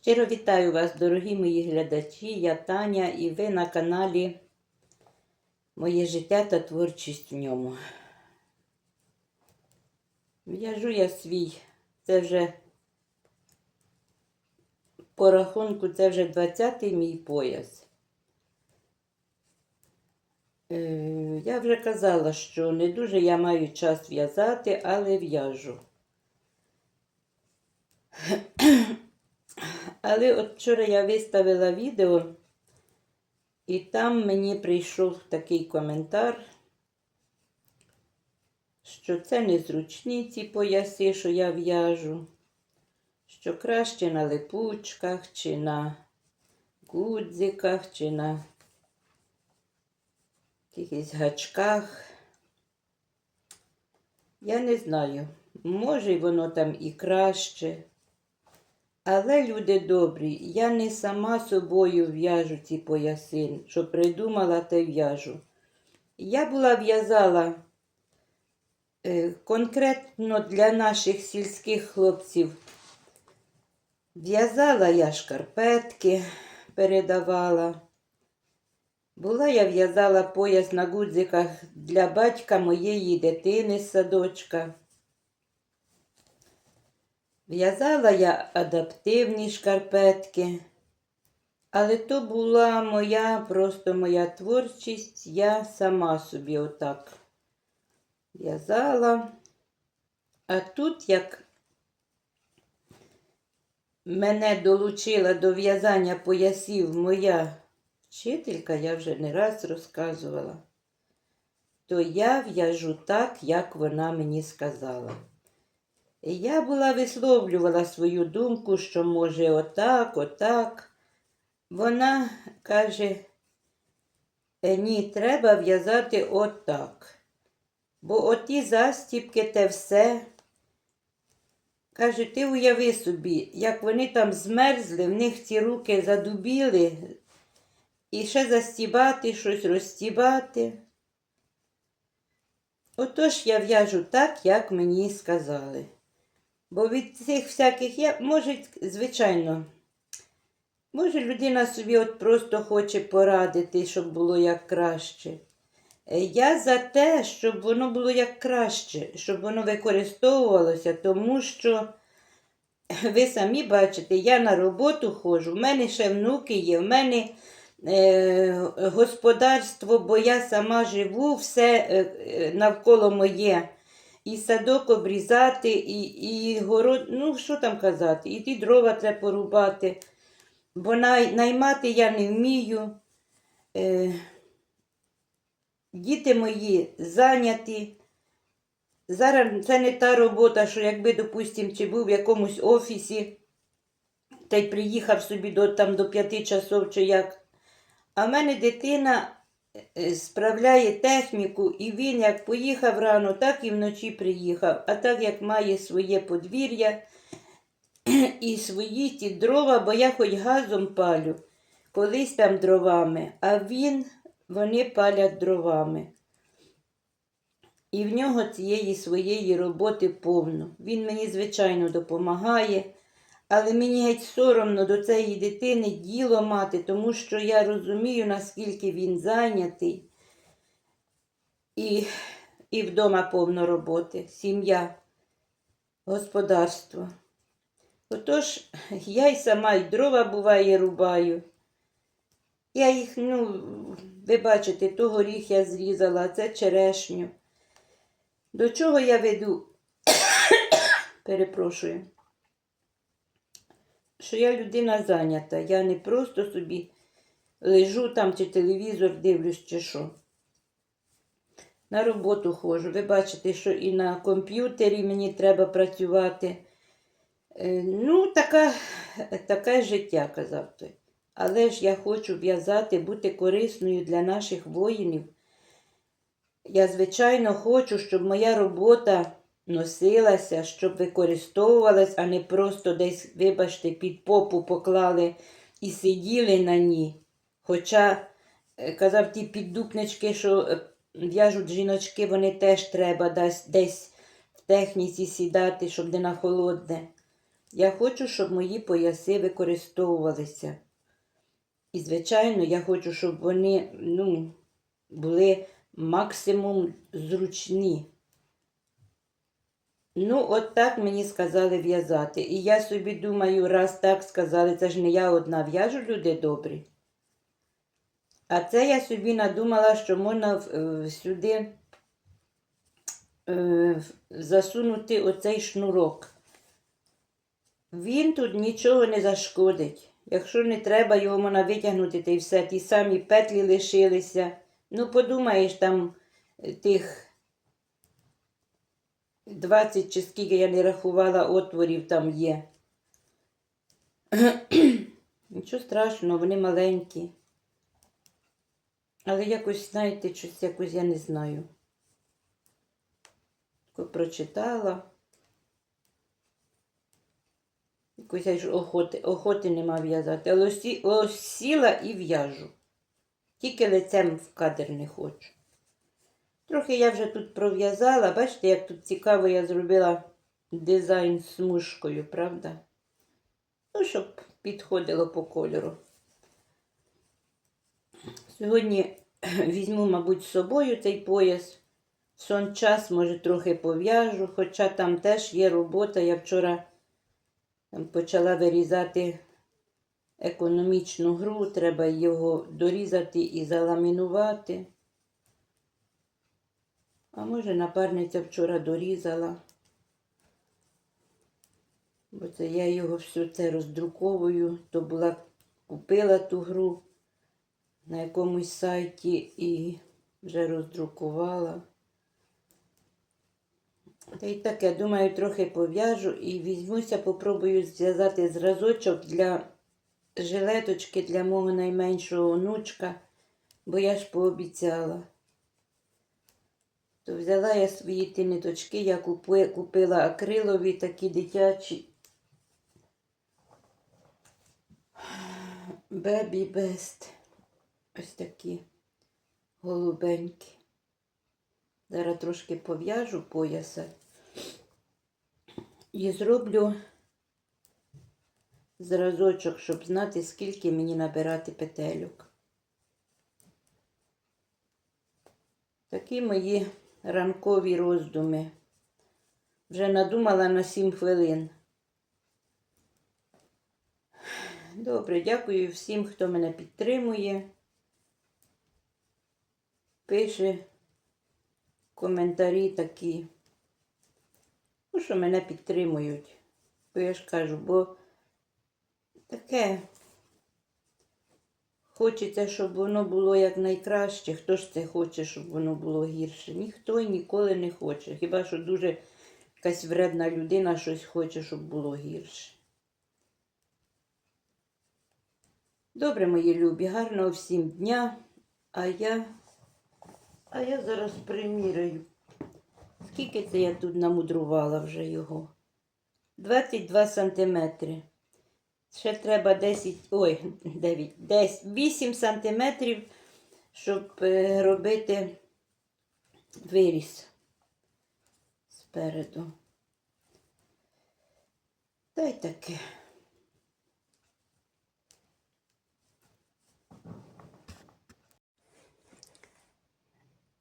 Щиро вітаю вас, дорогі мої глядачі, я Таня, і ви на каналі Моє життя та творчість в ньому. В'яжу я свій, це вже по рахунку, це вже 20-й мій пояс. Е, Я вже казала, що не дуже я маю час в'язати, але в'яжу. Але от вчора я виставила відео, і там мені прийшов такий коментар, що це незручні ці пояси, що я в'яжу, що краще на липучках, чи на гудзиках, чи на якихось гачках. Я не знаю, може воно там і краще. Але, люди добрі, я не сама собою в'яжу ці пояси, що придумала, те в'яжу. Я була в'язала е, конкретно для наших сільських хлопців. В'язала я шкарпетки, передавала. Була я в'язала пояс на гудзиках для батька моєї дитини з садочка. В'язала я адаптивні шкарпетки, але то була моя, просто моя творчість, я сама собі отак в'язала. А тут, як мене долучила до в'язання поясів моя вчителька, я вже не раз розказувала, то я в'яжу так, як вона мені сказала. Я була висловлювала свою думку, що може отак, отак. Вона каже, «Е, ні, треба в'язати отак. Бо оті застіпки те все. Каже, ти уяви собі, як вони там змерзли, в них ці руки задубіли, і ще застібати, щось розстібати. Отож я в'яжу так, як мені сказали. Бо від цих всяких я, може, звичайно, може, людина собі от просто хоче порадити, щоб було як краще. Е, Я за те, щоб воно було як краще, щоб воно використовувалося, тому що ви самі бачите, я на роботу ходжу, в мене ще внуки є, в мене е, господарство, бо я сама живу, все е, е, навколо моє і садок обрізати, і і город, ну що там казати, і ті дрова треба порубати, бо най, наймати я не вмію. Е, Діти мої зайняті. Зараз це не та робота, що якби, допустимо, чи був в якомусь офісі, та й приїхав собі до там, до п'яти часов чи як. А в мене дитина справляє техніку, і він як поїхав рано, так і вночі приїхав. А так як має своє подвір'я і свої ті дрова, бо я хоч газом палю, колись там дровами, а він, вони палять дровами. І в нього цієї своєї роботи повно. Він мені, звичайно, допомагає. Але мені геть соромно до цієї дитини діло мати, тому що я розумію, наскільки він зайнятий. І і вдома повно роботи, сім'я, господарство. Отож, я й сама й дрова буває рубаю. Я їх, ну, ви бачите, то горіх я зрізала, це черешню. До чого я веду? Перепрошую що я людина зайнята. Я не просто собі лежу там чи телевізор дивлюсь, чи що. На роботу ходжу. Ви бачите, що і на комп'ютері мені треба працювати. Е, ну, така, таке життя, казав той. Але ж я хочу в'язати, бути корисною для наших воїнів. Я, звичайно, хочу, щоб моя робота носилася, щоб використовувалась, а не просто десь, вибачте, під попу поклали і сиділи на ній. Хоча, е, казав, ті піддупнички, що е, в'яжуть жіночки, вони теж треба десь, в техніці сідати, щоб не на холодне. Я хочу, щоб мої пояси використовувалися. І, звичайно, я хочу, щоб вони ну, були максимум зручні. Ну, от так мені сказали в'язати. І я собі думаю, раз так сказали, це ж не я одна в'яжу, люди добрі. А це я собі надумала, що можна е, сюди е, засунути оцей шнурок. Він тут нічого не зашкодить. Якщо не треба, його можна витягнути та й все. Ті самі петлі лишилися. Ну, подумаєш, там е, тих 20 чи скільки я не рахувала отворів там є. Нічого страшного, вони маленькі. Але якось, знаєте, щось якось я не знаю. Тако прочитала. Якось я ж охоти, охоти нема в'язати. Але сіла і в'яжу. Тільки лицем в кадр не хочу. Трохи я вже тут пров'язала. Бачите, як тут цікаво я зробила дизайн з смужкою, правда? Ну, щоб підходило по кольору. Сьогодні візьму, мабуть, з собою цей пояс. Сон час, може, трохи пов'яжу, хоча там теж є робота. Я вчора там почала вирізати економічну гру, треба його дорізати і заламінувати. А може, напарниця вчора дорізала. Бо це я його все це роздруковую, то була купила ту гру на якомусь сайті і вже роздрукувала. Та й таке, думаю, трохи пов'яжу і візьмуся, попробую зв'язати зразочок для жилеточки для мого найменшого онучка, бо я ж пообіцяла. То взяла я свої ті ниточки, я купила акрилові такі дитячі. Baby Best. Ось такі голубенькі. Зараз трошки пов'яжу пояса і зроблю зразочок, щоб знати, скільки мені набирати петельок. Такі мої ранкові роздуми. Вже надумала на 7 хвилин. Добре, дякую всім, хто мене підтримує. Пише коментарі такі. Ну, що мене підтримують. Бо я ж кажу, бо таке хочеться, щоб воно було якнайкраще. Хто ж це хоче, щоб воно було гірше? Ніхто і ніколи не хоче. Хіба що дуже якась вредна людина щось хоче, щоб було гірше. Добре, мої любі, гарного всім дня. А я, а я зараз приміряю. Скільки це я тут намудрувала вже його? 22 сантиметри. Ще треба 10, ой, 9, 10, 8 сантиметрів, щоб е, робити виріз спереду. Та й таке.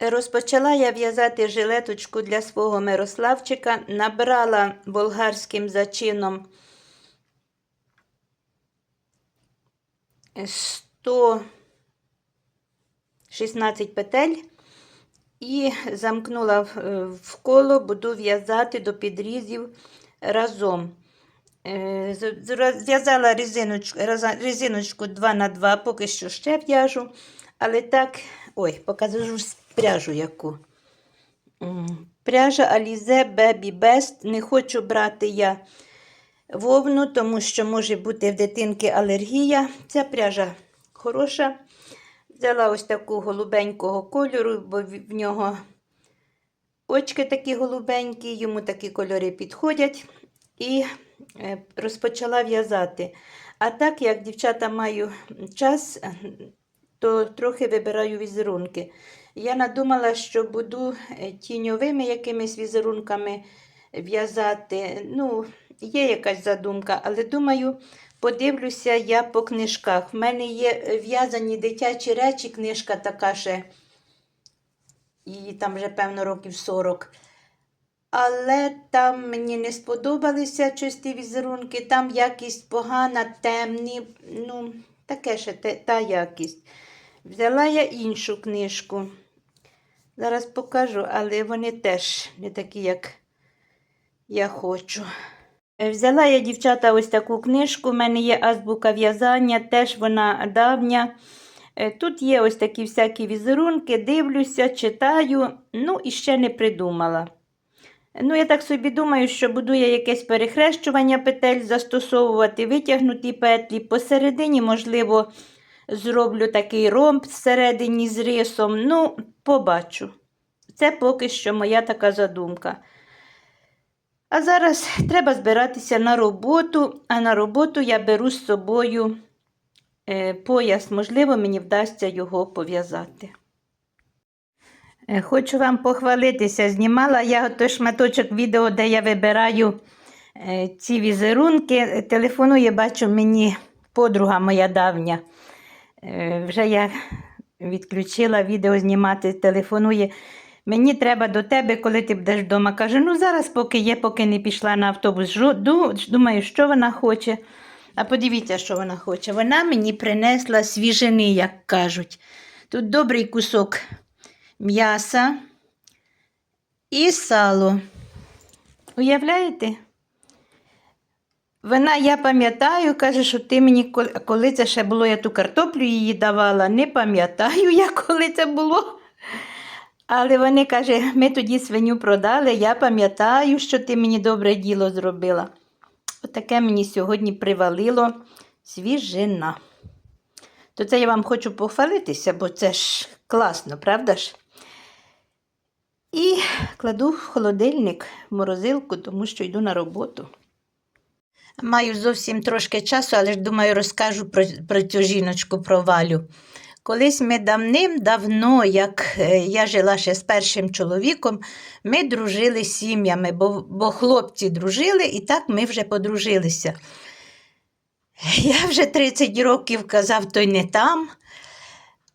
Розпочала я в'язати жилеточку для свого Мирославчика, набрала болгарським зачином 116 петель і замкнула в- е, коло, буду в'язати до підрізів разом. Е, Зв'язала резиночку, резиночку 2 на 2 поки що ще в'яжу. Але так, ой, покажу пряжу яку. Пряжа Alize Baby Best. Не хочу брати я вовну, тому що може бути в дитинки алергія. Ця пряжа хороша. Взяла ось таку голубенького кольору, бо в нього очки такі голубенькі, йому такі кольори підходять. І е, розпочала в'язати. А так як дівчата маю час, то трохи вибираю візерунки. Я надумала, що буду е, тіньовими якимись візерунками в'язати. Ну, є якась задумка, але думаю, подивлюся я по книжках. В мене є в'язані дитячі речі, книжка така ще, її там вже, певно, років 40. Але там мені не сподобалися чисті візерунки, там якість погана, темні, ну, таке ще те- та якість. Взяла я іншу книжку. Зараз покажу, але вони теж не такі, як я хочу. Е, Взяла я, дівчата, ось таку книжку. У мене є азбука в'язання, теж вона давня. Е, Тут є ось такі всякі візерунки, дивлюся, читаю, ну і ще не придумала. Ну, я так собі думаю, що буду я якесь перехрещування петель застосовувати, витягнуті петлі. Посередині, можливо, зроблю такий ромб всередині з рисом. Ну, побачу. Це поки що моя така задумка. А зараз треба збиратися на роботу, а на роботу я беру з собою е, пояс, можливо, мені вдасться його пов'язати. Е, Хочу вам похвалитися. Знімала я той шматочок відео, де я вибираю е, ці візерунки. Телефонує, бачу, мені подруга моя давня. Вже я відключила відео знімати, телефонує. Мені треба до тебе, коли ти будеш вдома. Каже, ну зараз, поки є, поки не пішла на автобус. Думаю, що вона хоче. А подивіться, що вона хоче. Вона мені принесла свіжини, як кажуть. Тут добрий кусок м'яса і сало. Уявляєте? Вона, я пам'ятаю, каже, що ти мені, коли це ще було, я ту картоплю її давала, не пам'ятаю, я коли це було. Але вони каже, ми тоді свиню продали, я пам'ятаю, що ти мені добре діло зробила. Отаке мені сьогодні привалило свіжина. То це я вам хочу похвалитися, бо це ж класно, правда ж? І кладу в холодильник, в морозилку, тому що йду на роботу. Маю зовсім трошки часу, але ж думаю, розкажу про, про цю жіночку, про Валю. Колись ми давним-давно, як е, я жила ще з першим чоловіком, ми дружили сім'ями, бо, бо хлопці дружили, і так ми вже подружилися. Я вже 30 років казав, той не там,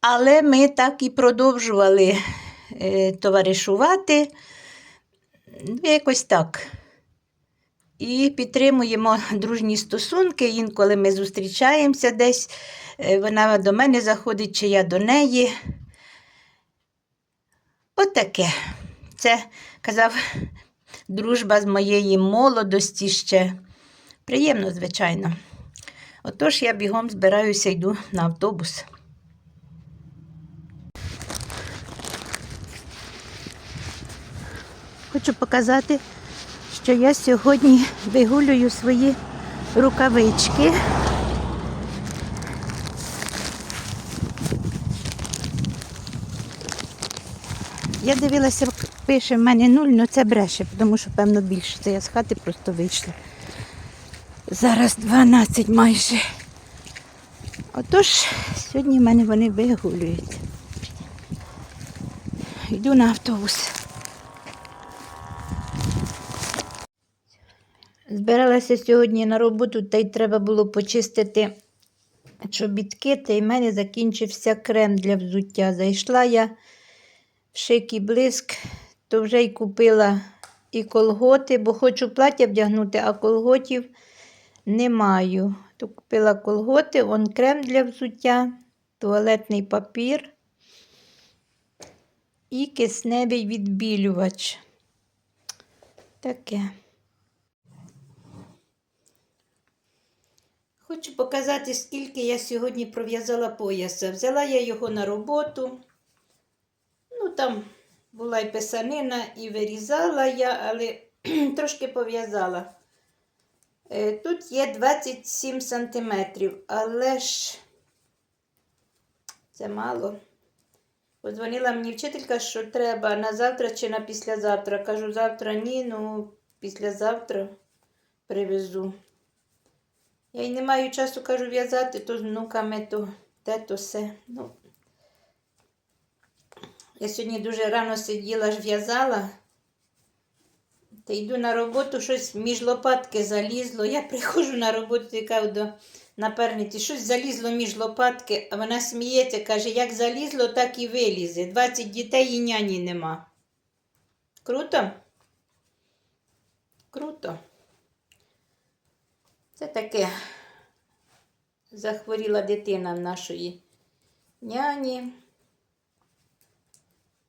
але ми так і продовжували е, товаришувати. Ну, Якось так. І підтримуємо дружні стосунки. Інколи ми зустрічаємося десь, е, вона до мене заходить, чи я до неї. Отаке. Це казав дружба з моєї молодості ще. Приємно, звичайно. Отож я бігом збираюся, йду на автобус. Хочу показати, що я сьогодні вигулюю свої рукавички. Я дивилася, пише в мене нуль, але це бреше, тому що, певно, більше. Це я з хати просто вийшла. Зараз 12 майже. Отож, сьогодні в мене вони вигулюють. Йду на автобус. Збиралася сьогодні на роботу, та й треба було почистити чобітки, та й в мене закінчився крем для взуття. Зайшла я в шик і блиск, то вже й купила і колготи, бо хочу плаття вдягнути, а колготів не маю. То купила колготи, он крем для взуття, туалетний папір і кисневий відбілювач. Таке. Хочу показати, скільки я сьогодні пров'язала пояса. Взяла я його на роботу. Ну, там була і писанина, і вирізала я, але трошки пов'язала. Е, Тут є 27 сантиметрів, але ж це мало. Подзвонила мені вчителька, що треба на завтра чи на післязавтра. Кажу, завтра ні, ну післязавтра привезу. Я й не маю часу, кажу, в'язати, то з внуками, то те, то все. Ну, я сьогодні дуже рано сиділа ж в'язала, Та йду на роботу, щось між лопатки залізло. Я приходжу на роботу і кажу до наперниці, щось залізло між лопатки, а вона сміється, каже, як залізло, так і вилізе. 20 дітей і няні нема. Круто? Круто. Це таке захворіла дитина в нашої няні.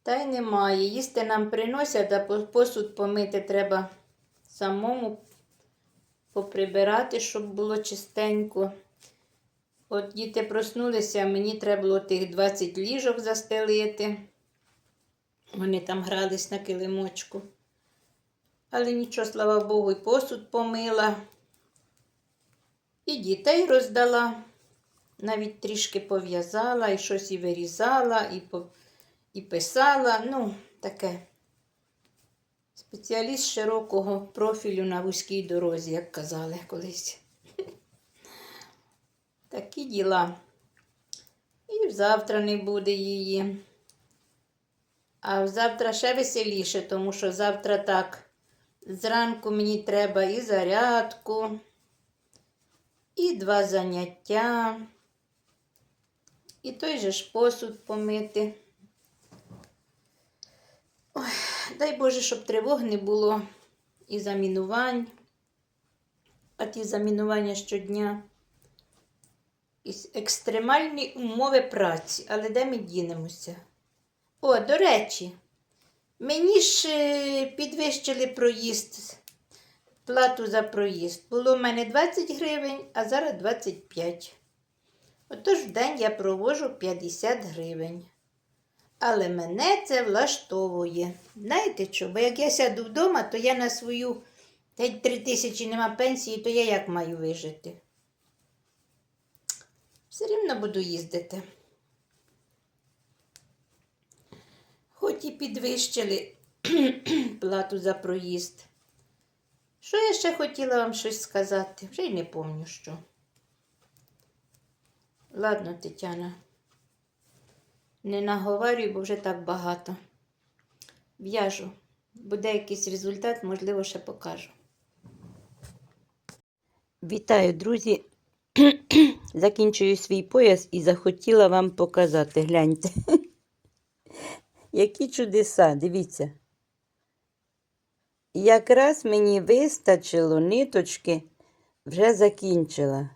Та й немає. Їсти нам приносять, а посуд помити треба самому поприбирати, щоб було чистенько. От діти проснулися, мені треба було тих 20 ліжок застелити. Вони там грались на килимочку. Але нічого, слава Богу, і посуд помила. І дітей роздала. Навіть трішки пов'язала, і щось і вирізала, і, по, і писала. Ну, таке. Спеціаліст широкого профілю на вузькій дорозі, як казали колись. Такі діла. І завтра не буде її. А завтра ще веселіше, тому що завтра так. Зранку мені треба і зарядку, і два заняття, і той же ж посуд помити. Ой, дай Боже, щоб тривог не було і замінувань, а ті замінування щодня. І екстремальні умови праці. Але де ми дінемося? О, до речі, мені ж е, підвищили проїзд, плату за проїзд. Було в мене 20 гривень, а зараз 25. Отож в день я провожу 50 гривень. Але мене це влаштовує. Знаєте що? Бо як я сяду вдома, то я на свою й 3 тисячі нема пенсії, то я як маю вижити? Все рівно буду їздити. Хоч і підвищили плату за проїзд. Що я ще хотіла вам щось сказати? Вже й не пам'ятаю що. Ладно, Тетяна. Не наговорюй, бо вже так багато. В'яжу. Буде якийсь результат, можливо, ще покажу. Вітаю, друзі. Закінчую свій пояс і захотіла вам показати. Гляньте. Які чудеса, дивіться. Якраз мені вистачило ниточки, вже закінчила.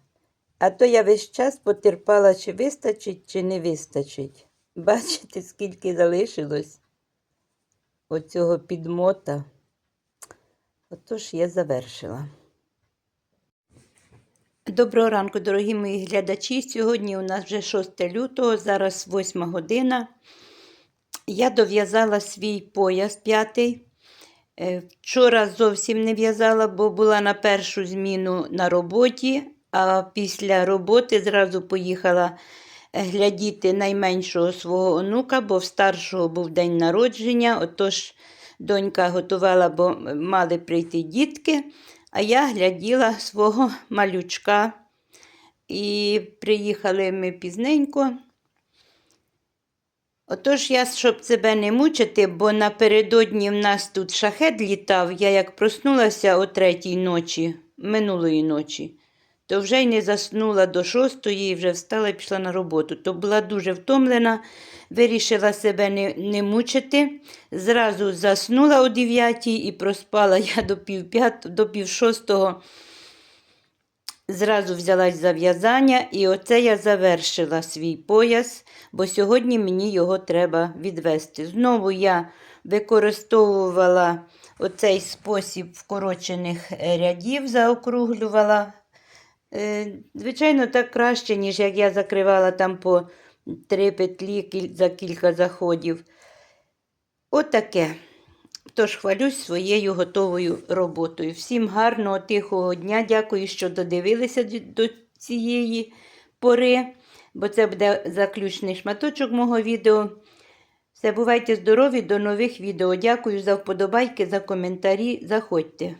А то я весь час потерпала, чи вистачить, чи не вистачить. Бачите, скільки залишилось оцього підмота. Отож я завершила. Доброго ранку, дорогі мої глядачі. Сьогодні у нас вже 6 лютого, зараз 8 година. Я дов'язала свій пояс п'ятий. Е, Вчора зовсім не в'язала, бо була на першу зміну на роботі, а після роботи зразу поїхала е, глядіти найменшого свого онука, бо в старшого був день народження. Отож донька готувала, бо мали прийти дітки, а я гляділа свого малючка. І приїхали ми пізненько. Отож, я, щоб себе не мучити, бо напередодні в нас тут шахет літав, я як проснулася о третій ночі, минулої ночі, то вже й не заснула до шостої, вже встала і пішла на роботу. То була дуже втомлена, вирішила себе не, не мучити. Зразу заснула о дев'ятій і проспала я до пів, п'ят, до пів шостого. Зразу взялась за в'язання, і оце я завершила свій пояс, бо сьогодні мені його треба відвести. Знову я використовувала оцей спосіб вкорочених е, рядів, заокруглювала. Е, Звичайно, так краще, ніж як я закривала там по три петлі за кілька заходів. Отаке. Тож хвалюсь своєю готовою роботою. Всім гарного, тихого дня. Дякую, що додивилися до цієї пори, бо це буде заключний шматочок мого відео. Все, бувайте здорові, до нових відео. Дякую за вподобайки, за коментарі. Заходьте.